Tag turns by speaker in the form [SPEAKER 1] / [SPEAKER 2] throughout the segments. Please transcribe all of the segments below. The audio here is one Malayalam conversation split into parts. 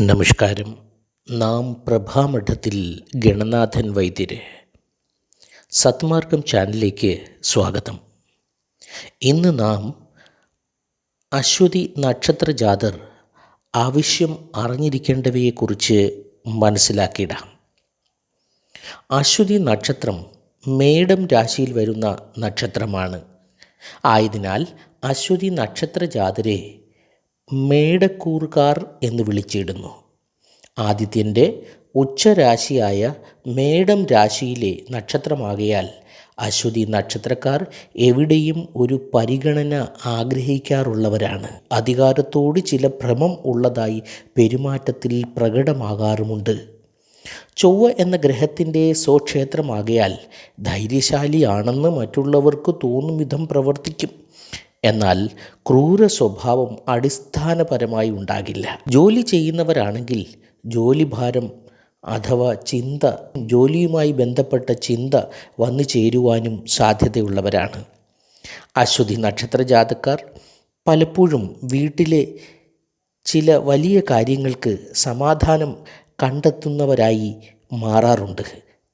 [SPEAKER 1] നമസ്കാരം. നാം പ്രഭാമഠത്തിൽ ഗണനാഥൻ വൈദ്യര്. സത്മാർഗം ചാനലിലേക്ക് സ്വാഗതം. ഇന്ന് നാം അശ്വതി നക്ഷത്ര ജാതർ ആവശ്യം അറിഞ്ഞിരിക്കേണ്ടവയെക്കുറിച്ച് മനസ്സിലാക്കിയിടാം. അശ്വതി നക്ഷത്രം മേടം രാശിയിൽ വരുന്ന നക്ഷത്രമാണ്. ആയതിനാൽ അശ്വതി നക്ഷത്ര ജാതരെ മേടക്കൂറുകാർ എന്ന് വിളിച്ചിടുന്നു. ആദിത്യന്റെ ഉച്ചരാശിയായ മേടം രാശിയിലെ നക്ഷത്രമാകയാൽ അശ്വതി നക്ഷത്രക്കാർ എവിടെയും ഒരു പരിഗണന ആഗ്രഹിക്കാറുള്ളവരാണ്. അധികാരത്തോട് ചില ഭ്രമം ഉള്ളതായി പെരുമാറ്റത്തിൽ പ്രകടമാകാറുമുണ്ട്. ചൊവ്വ എന്ന ഗ്രഹത്തിന്റെ സ്വക്ഷേത്രമാകയാൽ ധൈര്യശാലിയാണെന്ന് മറ്റുള്ളവർക്ക് തോന്നും വിധം പ്രവർത്തിക്കും. എന്നാൽ ക്രൂര സ്വഭാവം അടിസ്ഥാനപരമായി ഉണ്ടാകില്ല. ജോലി ചെയ്യുന്നവരാണെങ്കിൽ ജോലിഭാരം അഥവാ ചിന്ത ജോലിയുമായി ബന്ധപ്പെട്ട ചിന്ത വന്നു ചേരുവാനും സാധ്യതയുള്ളവരാണ്. അശ്വതി നക്ഷത്ര ജാതക്കാർ പലപ്പോഴും വീട്ടിലെ ചില വലിയ കാര്യങ്ങൾക്ക് സമാധാനം കണ്ടെത്തുന്നവരായി മാറാറുണ്ട്.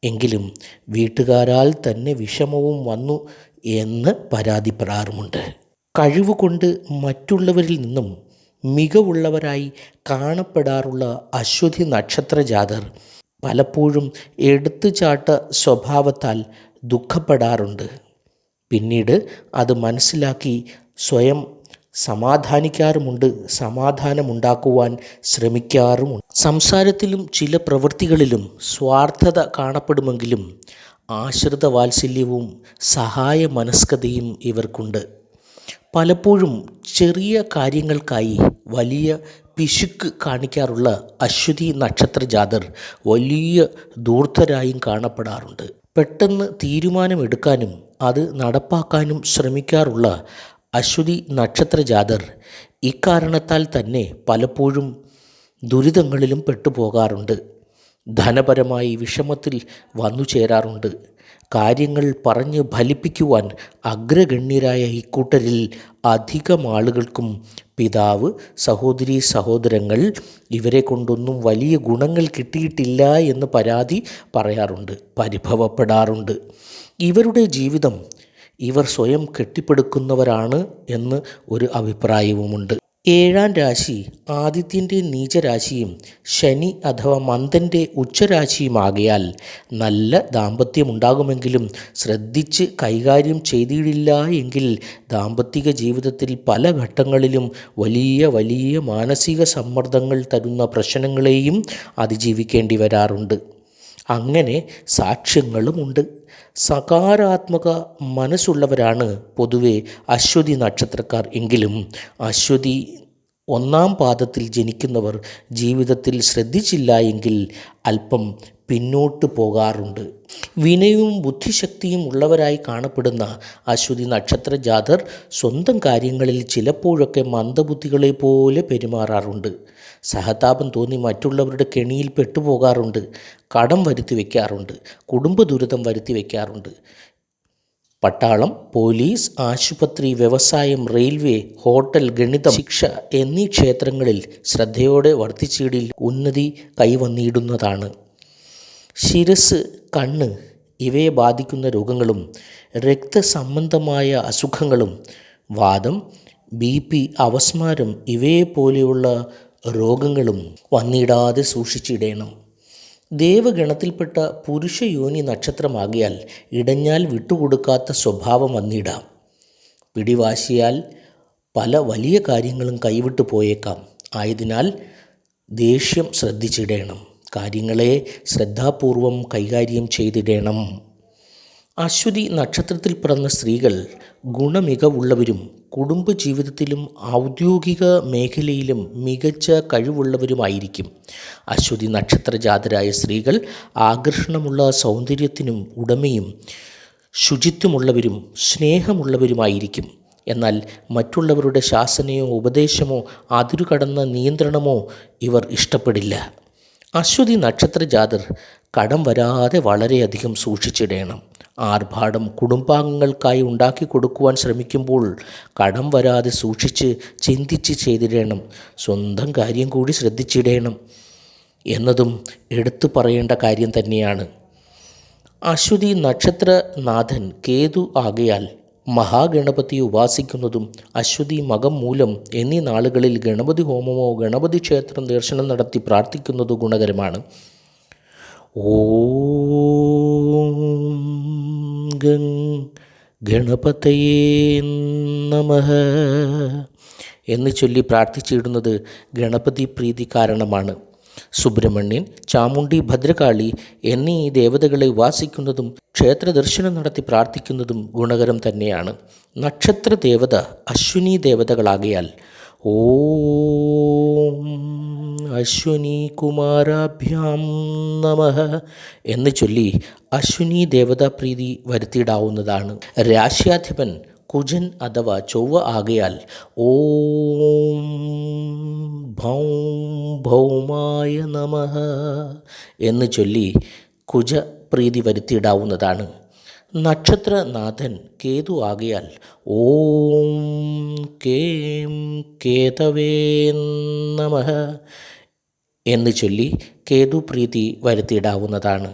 [SPEAKER 1] എങ്കിലും വീട്ടുകാരാൽ തന്നെ വിഷമവും വന്നു എന്ന് പരാതിപ്പെടാറുമുണ്ട്. കഴിവുകൊണ്ട് മറ്റുള്ളവരിൽ നിന്നും മികവുള്ളവരായി കാണപ്പെടാറുള്ള അശ്വതി നക്ഷത്ര ജാതർ പലപ്പോഴും എടുത്തുചാട്ട സ്വഭാവത്താൽ ദുഃഖപ്പെടാറുണ്ട്. പിന്നീട് അത് മനസ്സിലാക്കി സ്വയം സമാധാനിക്കാറുമുണ്ട് സമാധാനമുണ്ടാക്കുവാൻ ശ്രമിക്കാറുമുണ്ട്. സംസാരത്തിലും ചില പ്രവൃത്തികളിലും സ്വാർത്ഥത കാണപ്പെടുമെങ്കിലും ആശ്രിത വാത്സല്യവും സഹായ മനസ്കതയും ഇവർക്കുണ്ട്. പലപ്പോഴും ചെറിയ കാര്യങ്ങൾക്കായി വലിയ പിശുക്ക് കാണിക്കാറുള്ള അശ്വതി നക്ഷത്ര ജാതർ വലിയ ദൂർത്തരായും കാണപ്പെടാറുണ്ട്. പെട്ടെന്ന് തീരുമാനമെടുക്കാനും അത് നടപ്പാക്കാനും ശ്രമിക്കാറുള്ള അശ്വതി നക്ഷത്ര ജാതർ ഇക്കാരണത്താൽ തന്നെ പലപ്പോഴും ദുരിതങ്ങളിലും പെട്ടുപോകാറുണ്ട്. ധനപരമായി വിഷമത്തിൽ വന്നു ചേരാറുണ്ട് കാര്യങ്ങൾ പറഞ്ഞ് ഫലിപ്പിക്കുവാൻ അഗ്രഗണ്യരായ ഇക്കൂട്ടരിൽ അധികം ആളുകൾക്കും പിതാവ് സഹോദരി സഹോദരങ്ങൾ ഇവരെ കൊണ്ടൊന്നും വലിയ ഗുണങ്ങൾ കിട്ടിയിട്ടില്ല എന്ന് പരാതി പറയാറുണ്ട് പരിഭവപ്പെടാറുണ്ട്. ഇവരുടെ ജീവിതം ഇവർ സ്വയം കെട്ടിപ്പടുക്കുന്നവരാണ് എന്ന് ഒരു അഭിപ്രായവുമുണ്ട്. ഏഴാം രാശി ആദിത്യന്റെ നീചരാശിയും ശനി അഥവാ മന്ദന്റെ ഉച്ചരാശിയുമാകയാൽ നല്ല ദാമ്പത്യമുണ്ടാകുമെങ്കിലും ശ്രദ്ധിച്ച് കൈകാര്യം ചെയ്തിടില്ല എങ്കിൽ ദാമ്പത്തിക ജീവിതത്തിൽ പല ഘട്ടങ്ങളിലും വലിയ വലിയ മാനസിക സമ്മർദ്ദങ്ങൾ തരുന്ന പ്രശ്നങ്ങളെയും അതിജീവിക്കേണ്ടി വരാറുണ്ട്. അങ്ങനെ സാക്ഷ്യങ്ങളുമുണ്ട് സകാരാത്മക മനസ്സുള്ളവരാണ് പൊതുവെ അശ്വതി നക്ഷത്രക്കാർ. എങ്കിലും അശ്വതി ഒന്നാം പാദത്തിൽ ജനിക്കുന്നവർ ജീവിതത്തിൽ ശ്രദ്ധിച്ചില്ല എങ്കിൽ അല്പം പിന്നോട്ട് പോകാറുണ്ട്. വിനയവും ബുദ്ധിശക്തിയും ഉള്ളവരായി കാണപ്പെടുന്ന അശ്വതി നക്ഷത്ര ജാതർ സ്വന്തം കാര്യങ്ങളിൽ ചിലപ്പോഴൊക്കെ മന്ദബുദ്ധികളെ പോലെ പെരുമാറാറുണ്ട്. സഹതാപം തോന്നി മറ്റുള്ളവരുടെ കെണിയിൽ പെട്ടുപോകാറുണ്ട്. കടം വരുത്തി വയ്ക്കാറുണ്ട് കുടുംബ ദുരിതം വരുത്തി വയ്ക്കാറുണ്ട് പട്ടാളം പോലീസ് ആശുപത്രി വ്യവസായം റെയിൽവേ ഹോട്ടൽ ഗണിതം ശിക്ഷ എന്നീ ക്ഷേത്രങ്ങളിൽ ശ്രദ്ധയോടെ വർദ്ധിച്ചിടിൽ ഉന്നതി കൈവന്നിടുന്നതാണ്. ശിരസ് കണ്ണ് ഇവയെ ബാധിക്കുന്ന രോഗങ്ങളും രക്തസംബന്ധമായ അസുഖങ്ങളും വാദം ബി പി അവസ്മാരം ഇവയെപ്പോലെയുള്ള രോഗങ്ങളും വന്നിടാതെ സൂക്ഷിച്ചിടണം. ദേവഗണത്തിൽപ്പെട്ട പുരുഷയോനി നക്ഷത്രമാകിയാൽ ഇടഞ്ഞാൽ വിട്ടുകൊടുക്കാത്ത സ്വഭാവം വന്നിടാം. പിടിവാശിയാൽ പല വലിയ കാര്യങ്ങളും കൈവിട്ടു പോയേക്കാം. ആയതിനാൽ ദേഷ്യം ശ്രദ്ധിച്ചിടേണം. കാര്യങ്ങളെ ശ്രദ്ധാപൂർവം കൈകാര്യം ചെയ്തിടണം. അശ്വതി നക്ഷത്രത്തിൽ പിറന്ന സ്ത്രീകൾ ഗുണമികവുള്ളവരും കുടുംബ ജീവിതത്തിലും ഔദ്യോഗിക മേഖലയിലും മികച്ച കഴിവുള്ളവരുമായിരിക്കും. അശ്വതി നക്ഷത്രജാതരായ സ്ത്രീകൾ ആകർഷണമുള്ള സൗന്ദര്യത്തിനും ഉടമയും ശുചിത്വമുള്ളവരും സ്നേഹമുള്ളവരുമായിരിക്കും. എന്നാൽ മറ്റുള്ളവരുടെ ശാസനയോ ഉപദേശമോ അതിരുകടന്ന നിയന്ത്രണമോ ഇവർ ഇഷ്ടപ്പെടില്ല. അശ്വതി നക്ഷത്ര ജാതർ കടം വരാതെ വളരെയധികം സൂക്ഷിച്ചിടണം. ആർഭാടം കുടുംബാംഗങ്ങൾക്കായി ഉണ്ടാക്കി കൊടുക്കുവാൻ ശ്രമിക്കുമ്പോൾ കടം വരാതെ സൂക്ഷിച്ച് ചിന്തിച്ച് ചെയ്തിടേണം. സ്വന്തം കാര്യം കൂടി ശ്രദ്ധിച്ചിടേണം. എന്നതും എടുത്തു പറയേണ്ട കാര്യം തന്നെയാണ്. അശ്വതി നക്ഷത്രനാഥൻ കേതു ആകയാൽ മഹാഗണപതി ഉപാസിക്കുന്നതും അശ്വതി മകം മൂലം എന്നീ നാളുകളിൽ ഗണപതി ഹോമമോ ഗണപതി ക്ഷേത്രം ദർശനം നടത്തി പ്രാർത്ഥിക്കുന്നതും ഗുണകരമാണ്. ഓം ഗണപതയേ നമഃ എന്ന് ചൊല്ലി പ്രാർത്ഥിച്ചിടുന്നത് ഗണപതി പ്രീതി കാരണമാണ്. സുബ്രഹ്മണ്യൻ ചാമുണ്ടി ഭദ്രകാളി എന്നീ ദേവതകളെ ഉപാസിക്കുന്നതും ക്ഷേത്ര ദർശനം നടത്തി പ്രാർത്ഥിക്കുന്നതും ഗുണകരം തന്നെയാണ്. നക്ഷത്ര ദേവത അശ്വിനി ദേവതകളാകയാൽ ഓം അശ്വിനി കുമാരാഭ്യാം നമ എന്ന് ചൊല്ലി അശ്വിനി ദേവതാപ്രീതി വരുത്തിയിടാവുന്നതാണ്. രാശ്യാധിപൻ കുജൻ അഥവാ ചൊവ്വ ആകയാൽ ഓം ഭൗം ഭൗമായ നമ എന്ന് ചൊല്ലി കുജ പ്രീതി വരുത്തിയിടാവുന്നതാണ്. നക്ഷത്രനാഥൻ കേതു ആകയാൽ ഓം കേം കേതവേ നമ എന്ന് ചൊല്ലി കേതു പ്രീതി വരുത്തിയിടാവുന്നതാണ്.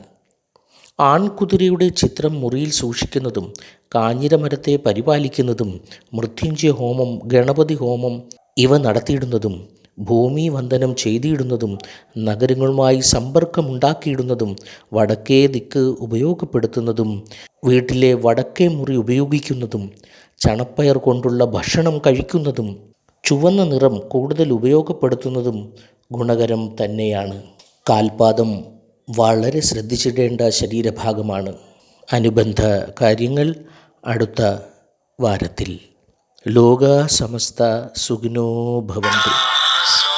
[SPEAKER 1] ആൺകുതിരയുടെ ചിത്രം മുറിയിൽ സൂക്ഷിക്കുന്നതും കാഞ്ഞിരമരത്തെ പരിപാലിക്കുന്നതും മൃത്യുഞ്ജയ ഹോമം ഗണപതി ഹോമം ഇവ നടത്തിയിടുന്നതും ഭൂമി വന്ദനം ചെയ്തിടുന്നതും നഗരങ്ങളുമായി സമ്പർക്കമുണ്ടാക്കിയിടുന്നതും വടക്കേ ദിക്ക് ഉപയോഗപ്പെടുത്തുന്നതും വീട്ടിലെ വടക്കേ മുറി ഉപയോഗിക്കുന്നതും ചണപ്പയർ കൊണ്ടുള്ള ഭക്ഷണം കഴിക്കുന്നതും ചുവന്ന നിറം കൂടുതൽ ഉപയോഗപ്പെടുത്തുന്നതും ഗുണകരം തന്നെയാണ്. കാൽപാദം വളരെ ശ്രദ്ധിച്ചിടേണ്ട ശരീരഭാഗമാണ്. അനുബന്ധ കാര്യങ്ങൾ അടുത്ത വാരത്തിൽ. लोगा समस्ता सुग्नो भवन्ति। ah,